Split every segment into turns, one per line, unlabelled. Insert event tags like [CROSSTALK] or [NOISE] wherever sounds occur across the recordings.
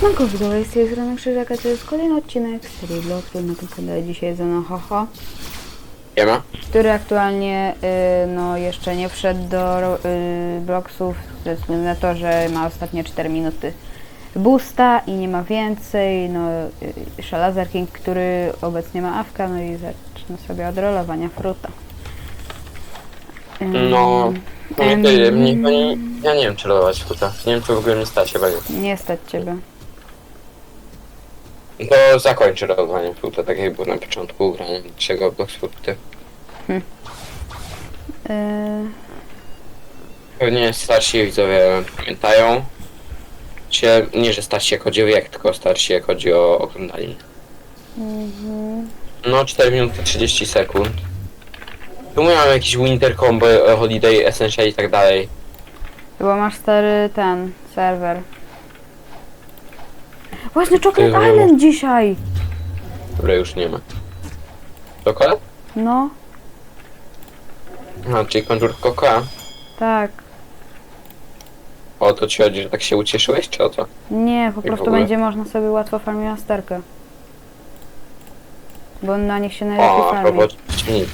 Siemanko, widzowie, z tej strony Krzyżaka, to jest kolejny odcinek z serii Blogsów na tym kanale. Dzisiaj ze mną Hoho,
Nie ma?
który aktualnie y, no, jeszcze nie wszedł do y, Blogsów ze względu na to, że ma ostatnie 4 minuty boosta i nie ma więcej. No, y, Szalazar King, który obecnie ma awka, no i zaczyna sobie od rolowania fruta. Ym,
No, mnie, nie, ja nie wiem czy lodować futa. Nie wiem czy w ogóle mnie stać chyba nie.
Nie stać ciebie.
To zakończę lodowanie futa, tak jak było na początku grania trzeciego bloks futy.
Y,
Pewnie starsi widzowie pamiętają. Się, nie, że starsi jak chodzi o wiek, tylko starsi jak chodzi o oglądanie.
mhm.
No, 4 minuty 30 sekund. Tu miałem jakiś Winter Combo, e, Holiday Essential i tak dalej.
Bo masz stary ten serwer. Właśnie Chocolate
Yy.
Island dzisiaj!
Dobra, już nie ma. Czekolad?
No,
No, czyli kontur Coca.
tak.
O to ci chodzi, że tak się ucieszyłeś, czy o co?
Nie, po
w
prostu
ogóle?
będzie można sobie łatwo farmić masterkę. Bo na nich się najlepiej
O,
farmi.
robot nic.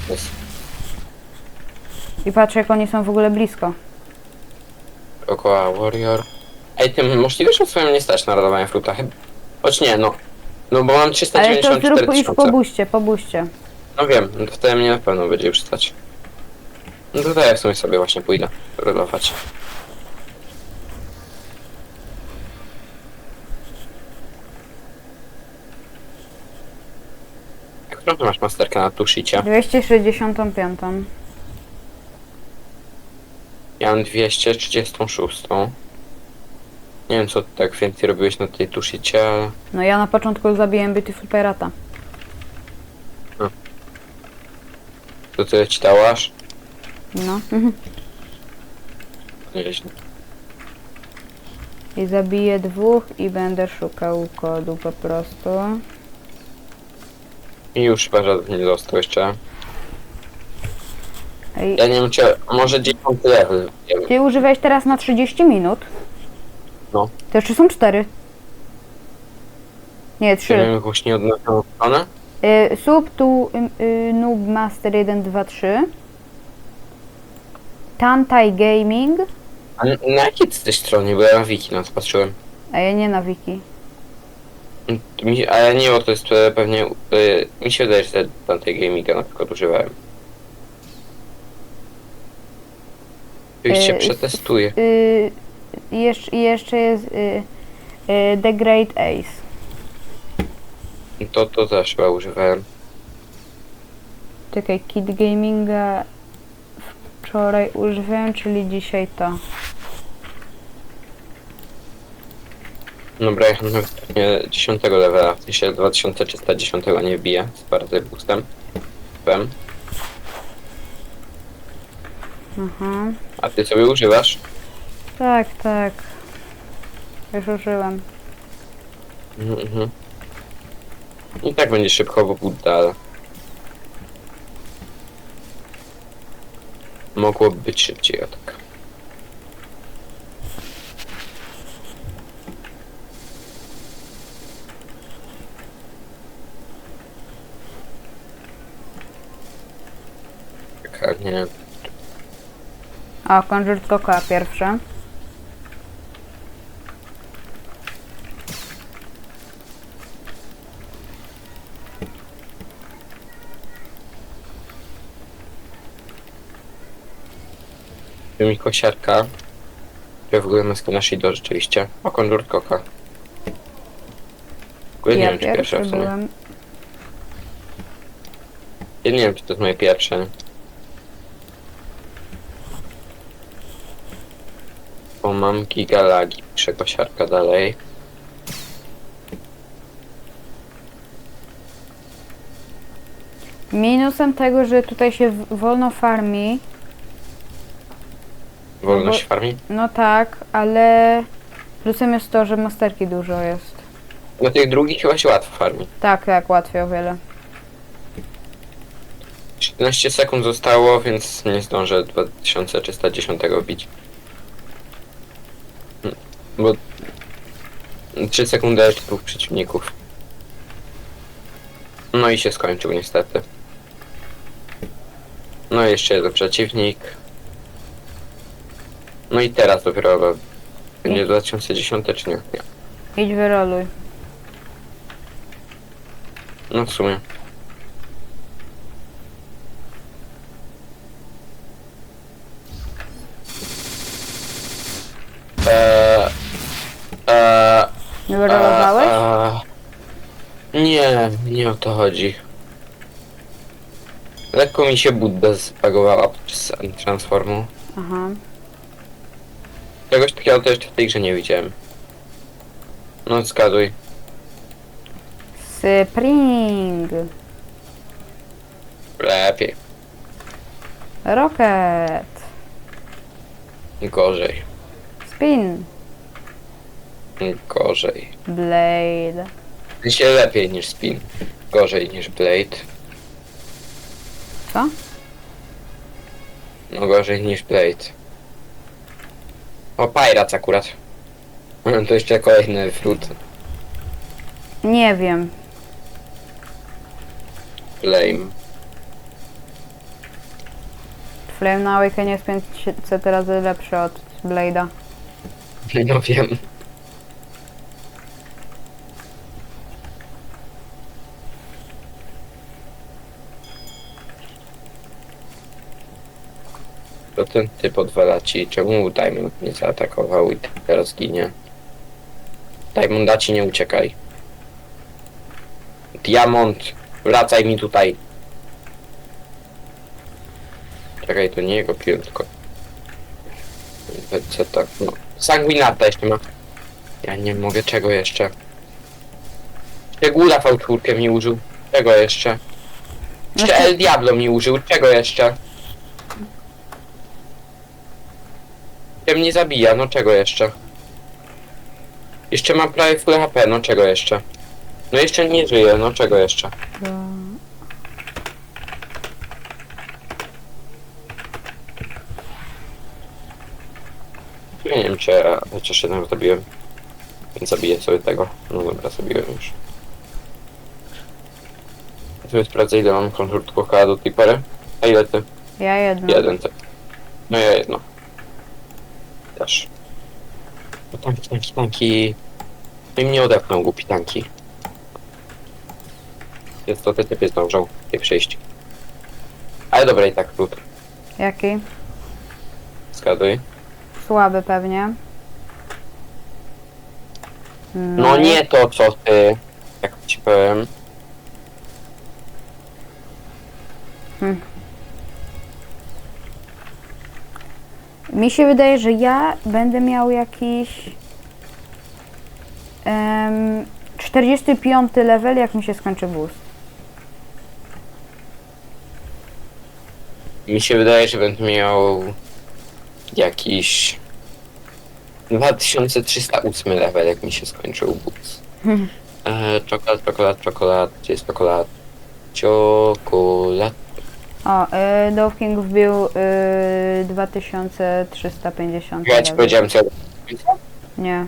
I patrz jak oni są w ogóle blisko.
Dookoła Warrior. Ej, ty możliwe, że swoim nie stać na radowanie fruta? Choć nie, no. No bo mam
Ale to
394
zrób po
tysiące.
buście, po buście.
No wiem, no to mnie na pewno będzie już stać. No to ja w sumie sobie właśnie pójdę radować. Którą ty masz masterkę na tushicie?
265.
Ja mam 236. Nie wiem co ty tak więcej robiłeś na tej tushicie, ale...
No ja na początku zabiłem Beautiful Pirata.
To tyle ci dałaś?
No.
Nieźle. [LAUGHS]
I zabiję dwóch i będę szukał kodu po prostu.
I już chyba żaden nie dostał jeszcze.
Ej,
Ja nie wiem czy... Może 10 level. Nie wiem.
Ty używałeś teraz na 30 minut?
No.
To jeszcze są 4. Nie,
Czy
3.
miałem jakąś nieodnowioną stronę?
Y, sub tu y, y, Noob Master 123. Tantai Gaming.
A na jakiej ty stronie? Bo ja na wiki nas patrzyłem.
A ja nie na wiki.
Mi, a ja nie, bo to jest e, pewnie... E, mi się wydaje, że te- tamtej gaminga na przykład używałem. Już się
E,
przetestuję.
Y, jeszcze, jeszcze jest y, y, The Great Ace.
To, to też chyba używałem.
Czekaj, Kid Gaminga wczoraj używałem, czyli dzisiaj to.
Dobra, ja pewnie 10 levela, w sensie 2310 nie wbiję z bardzo boostem. Byłem.
Aha.
A ty sobie używasz?
Tak, tak. Już użyłem.
Mhm, mhm. I tak będzie szybko, Budda, ale... Mogłoby być szybciej, o tak. Tak, nie.
A, Conjured Cocoa
Tu mi kosiarka. Ja w ogóle maskę naszej do rzeczywiście. O, kondur koka. W ogóle nie wiem, czy w sumie.
byłem.
Ja nie wiem, czy to jest moje pierwsze. Bo mam gigalagi, pisze kosiarka dalej.
Minusem tego, że tutaj się w- wolno farmi,
Wolność
Bo-
farmi?
no tak, ale plusem jest to, że masterki dużo jest.
Na tych drugich chyba się łatwo farmi.
Tak, tak, łatwiej o wiele.
17 sekund zostało, więc nie zdążę 2310 bić. Hmm, Bo 3 sekundy jeszcze dwóch przeciwników. No i się skończył niestety. No i jeszcze jeden przeciwnik. No i teraz dopiero będzie 2010 czy nie? Nie.
Idź wyroluj.
No w sumie. Eee, eee,
Wyrolowałeś?
eee, nie, nie o to chodzi. Lekko mi się Budda zbagowała podczas transformu.
Aha.
Czegoś takiego to jeszcze w tej grze nie widziałem. No zgaduj.
Spring.
Lepiej.
Rocket.
Gorzej.
Spin.
Gorzej.
Blade.
Sensie lepiej niż Spin. Gorzej niż Blade.
Co?
No gorzej niż Blade. O, Pirates akurat. To jeszcze kolejny wrót.
Nie wiem.
Flame.
Flame na Awakening jest 500 razy lepszy od Blade'a. [LAUGHS]
No wiem. To ten typ odwala ci. Czemu Diamond nie zaatakował i teraz ginie? Diamonda ci nie uciekaj. Diamond, wracaj mi tutaj. Czekaj, to nie jego pił, tylko... Co tak, no. Sanguinata jeszcze ma. Ja nie mogę, czego jeszcze? Szczególa V4 mi użył. Czego jeszcze? Jeszcze
Jeszcze-
El Diablo mi użył. Czego jeszcze? Ja mnie zabija, no czego jeszcze? Jeszcze mam prawie full HP, no czego jeszcze? No jeszcze nie żyję, no czego jeszcze? Nie wiem, ja chociaż jednego zabiłem. Więc zabiję sobie tego. No dobra, zabiłem już. Ja sobie sprawdzę ile mam kontur kocha do tej pory. A ile ty?
Ja jedno.
Jeden ty. No ja jedno. Też. No tanki, tanki, tanki. No i mnie odepnął głupi tanki. Jest to te typy zdążą nie przejść. Ale dobra i tak lód.
Jaki?
Zgaduj.
Słaby pewnie.
No nie to co ty. Jak ci powiem.
Mi się wydaje, że ja będę miał jakiś em, 45 level, jak mi się skończy boost.
Mi się wydaje, że będę miał jakiś 2308 level, jak mi się skończył boots. [LAUGHS]
Hmm.
E, czekolad, czekolad, czekolad, gdzie jest czekolad?
O, y, Dove King wbił y, 2350
Ja ci powiedziałem co.
Nie.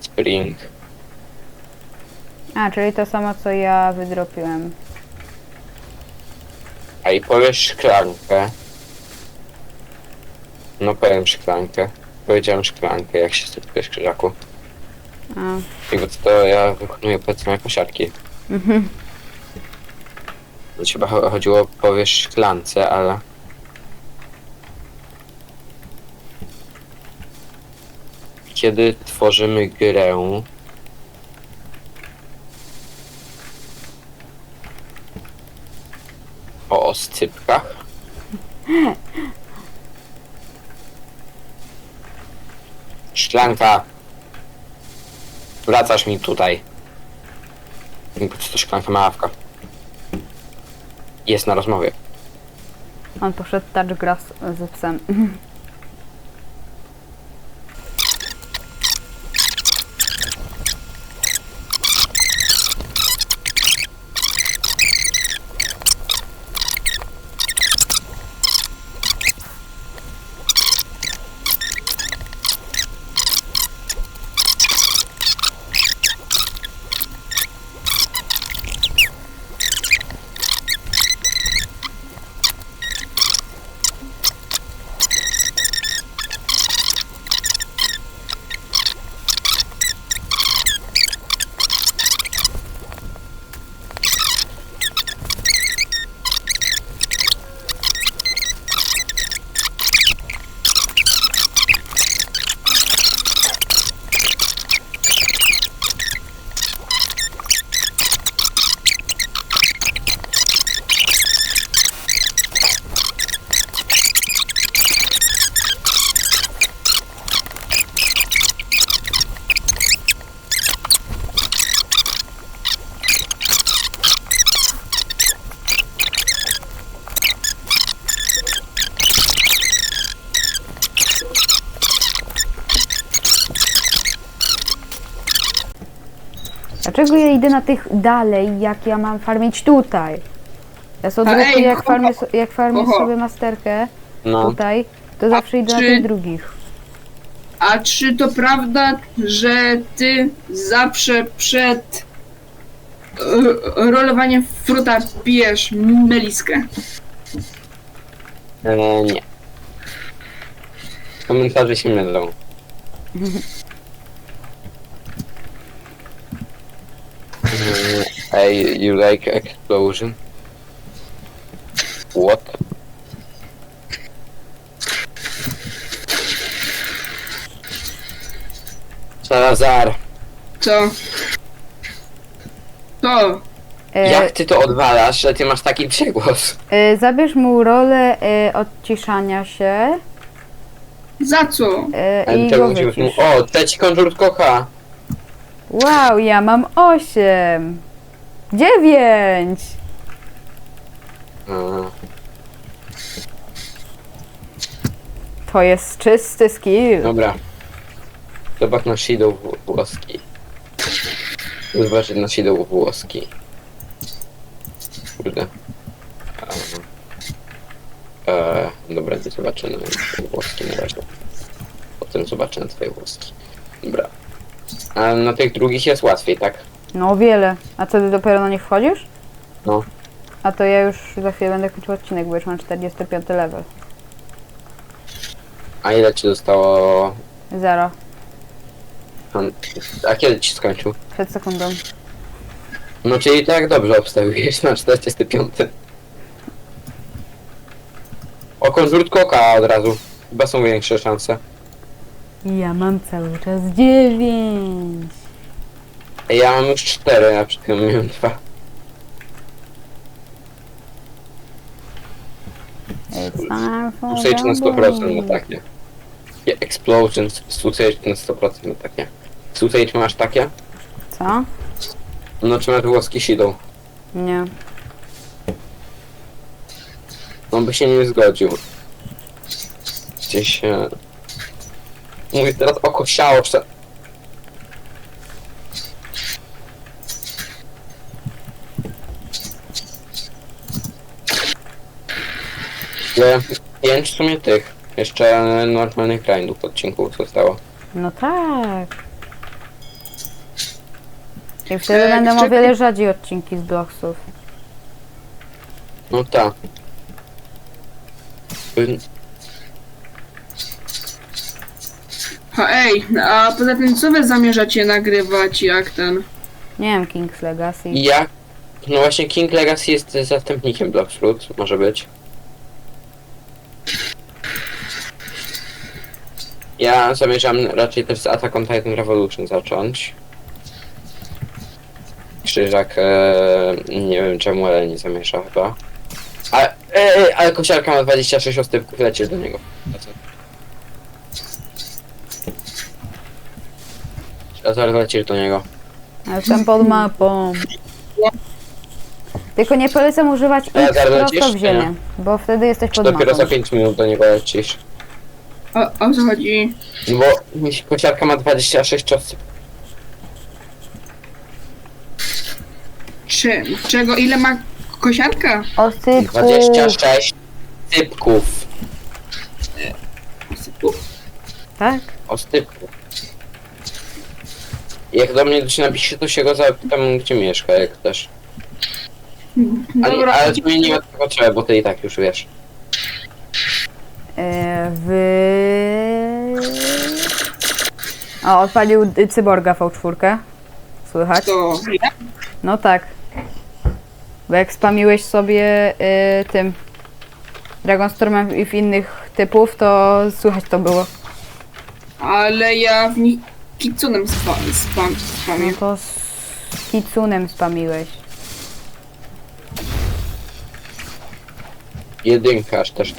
Spring.
A, czyli to samo, co ja wydropiłem.
A i powiesz szklankę. No powiem szklankę. Powiedziałem szklankę, jak się sypujesz krzyżaku.
A,
Jakby co to ja wykonuję powiedzmy jako siatki.
mhm.
To chyba cho- chodziło o powiesz szklance, ale... Kiedy tworzymy grę... O oscypkach? Szklanka! Wracasz mi tutaj. Po prostu szklanka maławka. Jest na rozmowie.
On poszedł touch grass ze psem. [LAUGHS] Dlaczego ja idę na tych dalej, jak ja mam farmić tutaj? Ja sobie odwrócę,
ej,
jak farmię, so- jak farmię sobie masterkę
No.
tutaj, to zawsze idę na
czy-
tych drugich.
A czy to prawda, że ty zawsze przed e, rolowaniem fruta pijesz meliskę?
E, nie. Komentarze się mylą. [LAUGHS] Mm, Hey, you like explosion? What? Salazar,
E,
Co? To.
jak ty to odwalasz, że ty masz taki przegłos?
e, zabierz mu rolę e, odciszania się
Za co?
e, i go wycisz.
O, trzeci konżur kocha.
Wow, ja mam osiem. Dziewięć. To jest czysty skill.
Dobra. Zobacz na Shadow włoski. Zobacz na Shadow włoski. Kurde. Eee, dobra, nie zobaczę na włoski na razie. Potem zobaczę na twoje włoski. Dobra. A na tych drugich jest łatwiej, tak?
No o wiele. A co ty dopiero na nich wchodzisz?
No.
A to ja już za chwilę będę kończył odcinek, bo już mam 45 level.
A ile ci zostało?
Zero.
tam- A kiedy ci skończył?
Przed sekundą.
No czyli tak dobrze obstawiłeś na 45. O konżurt koka od razu. Chyba są większe szanse.
Ja mam cały czas dziewięć.
Ja mam już 4, a przed chwilą miałem 2.
It's time for
Usage na
the
100%, no tak nie. Explosions, Usage na 100%, no tak nie. Usage masz takie?
Co?
No czy masz włoski sidą?
Nie.
On by się nie zgodził. Gdzieś... E... Mówię teraz oko siało, że... Pięć w sumie tych. Jeszcze normalnych grindów odcinków zostało.
No tak. I wtedy
E,
będą o wiele rzadziej odcinki z blogsów.
No tak. Y,
Ha, ej, a poza tym co wy zamierzacie nagrywać jak ten?
Nie wiem, King's Legacy.
Jak? No właśnie King Legacy jest zastępnikiem Bloxfruit, może być. Ja zamierzam raczej też z Attack on Titan Revolution zacząć. Krzyżak, e, nie wiem czemu, ale nie zamierza chyba. A, e, e, ale kosiarka ma 26 ostywków, lecisz do niego. Zaraz lecisz do niego.
Jestem pod mapą. Tylko nie polecam używać X
zaraz
prosto w ziemię, bo wtedy jesteś pod
dopiero
mapą.
za 5 minut do niego lecisz?
O, o co chodzi?
No bo jeśli kosiarka ma 26 czas.
Czy, czego, ile ma kosiarka?
Osypku.
26 typków.
Tak?
Ostypków. Jak do mnie się napisze, to się go zapytam, gdzie mieszka, jak też. Ale,
Dobra,
ale to mnie nie ma tego trzeba, bo ty i tak już wiesz.
E, Wy... O, odpalił cyborga V4. Słychać?
to ja?
No tak. Bo jak spamiłeś sobie y, tym Dragonstormem i w innych typów, to słychać to było.
Ale ja w nich kicunem spam, spam,
No
spamię.
to z Kitsunem spamiłeś.
Jedynkarz też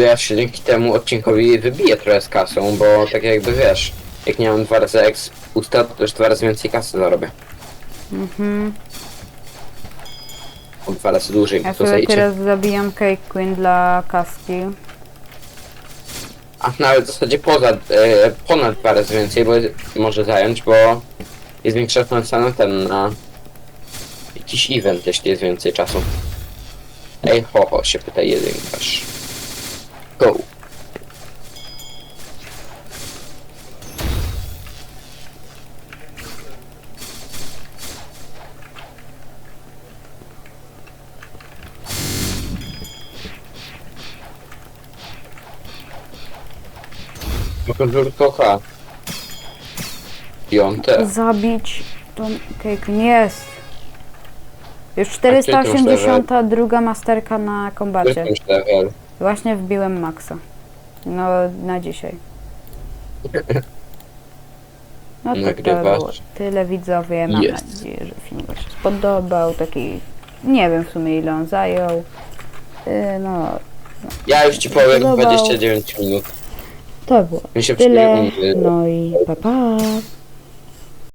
dołączył. Ja się dzięki temu odcinkowi wybiję trochę z kasą, bo tak jakby wiesz, jak nie mam dwa razy ex usta, to też dwa razy więcej kasy zarobię.
Mhm.
o dwa razy dłużej,
Ja
to
sobie
zajdzie.
teraz zabijam Cake Queen dla kaski.
A nawet w zasadzie poza, e, ponad dwa razy więcej, bo może zająć, bo jest większa szansa na ten, na jakiś event, jeśli jest więcej czasu. Ej, ho, ho, się pyta jedynkarz. Go. Kontur kocha. Piąte.
Zabić tą Cake. Jest! Już
A ty masz
482 masterka na kombacie.
Level?
Właśnie wbiłem maksa. No, na dzisiaj. [LAUGHS] No to, to
Nagrywasz?
było tyle widzowie. Mam
Jest.
nadzieję, że film Wam się spodobał. Taki, nie wiem w sumie ile on zajął. Yy, no,
Ja już ci powiem
Podobał.
29 minut.
to było
Mi się
tyle.
przyjemnie-
No i pa pa.